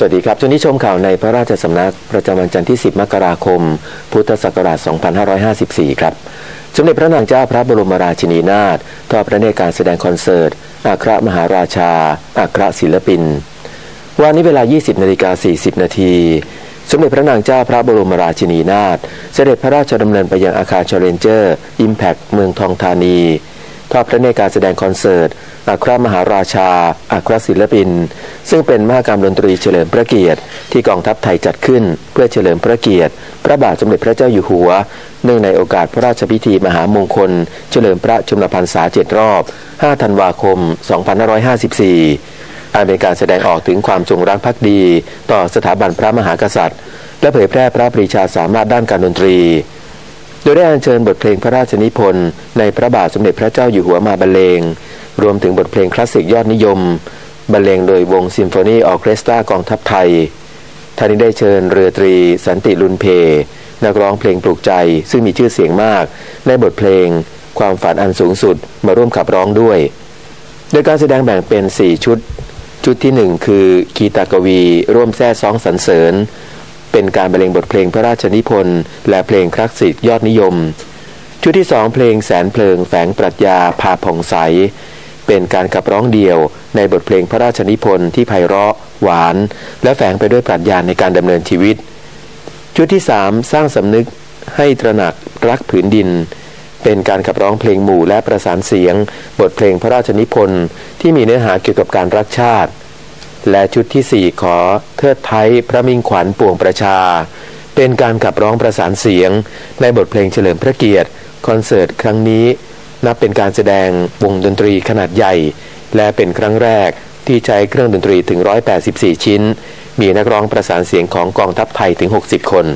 สวัสดีครับช่วงนี้ชมข่าวในพระราชสำนักประจำวันจันทร์ที่ 10 มกราคม พุทธศักราช 2554 ครับสมเด็จพระนางเจ้าพระบรมราชินีนาถทอดพระเนตรการแสดงคอนเสิร์ตอัครมหาราชาอัครศิลปิน วันนี้เวลา 20นาฬิกา40 นาทีสมเด็จพระนางเจ้าพระบรมราชินีนาถเสด็จพระราชดำเนินไปยังอาคารเชลเลนเจอร์อิมแพคเมืองทองธานี ทอดพระเนตรการแสดงคอนเสิร์ตอัครมหาราชา อัครศิลปิน ซึ่งเป็นมหกรรมดนตรีเฉลิมพระเกียรติ ที่กองทัพไทยจัดขึ้น เพื่อเฉลิมพระเกียรติ พระบาทสมเด็จพระเจ้าอยู่หัว เนื่องในโอกาสพระราชพิธีมหามงคล เฉลิมพระชนมพรรษาเจ็ดรอบ 5 ธันวาคม 2554 อันเป็นการแสดงออกถึงความจงรักภักดี ต่อสถาบันพระมหากษัตริย์ และเผยแพร่พระปรีชาสามารถด้านการดนตรี โดยได้อัญเชิญบทเพลงพระราชนิพนธ์ในพระบาทสมเด็จพระเจ้าอยู่หัวมาบรรเลง รวมถึงบทเพลงคลาสสิกยอดนิยม บรรเลงโดยวงซิมโฟนีออเคสตรากองทัพไทยท่านนี้ได้เชิญเรือตรีสันติลุนเพ นักร้องเพลงปลุกใจซึ่งมีชื่อเสียงมาก ในบทเพลง ความฝันอันสูงสุดมาร่วมขับร้องด้วย โดยการแสดงแบ่งเป็น 4 ชุด ชุดที่ 1 คือ คีตากวี ร่วมแท้ซองสรรเสริญ เป็นการบรรเลงบทเพลงพระราชนิพนธ์และเพลงคลาสสิกยอดนิยม ชุดที่สองเพลงแสนเพลิงแฝงปรัชญาพาผ่องใส เป็นการขับร้องเดี่ยวในบทเพลงพระราชนิพนธ์ที่ไพเราะ หวาน และแฝงไปด้วยปรัชญาในการดำเนินชีวิต ชุดที่สามสร้างสำนึกให้ตระหนักรักผืนดิน เป็นการขับร้องเพลงหมู่และประสานเสียง บทเพลงพระราชนิพนธ์ที่มีเนื้อหาเกี่ยวกับการรักชาติ และชุดที่4ขอเทิดไทยพระมิ่งขวัญปวงประชา เป็นการขับร้องประสานเสียง ในบทเพลงเฉลิมพระเกียรติคอนเสิร์ตครั้งนี้ นับเป็นการแสดงวงดนตรีขนาดใหญ่ และเป็นครั้งแรกที่ใช้เครื่องดนตรีถึง 184 ชิ้น มีนักร้องประสานเสียงของกองทัพไทยถึง 60 คน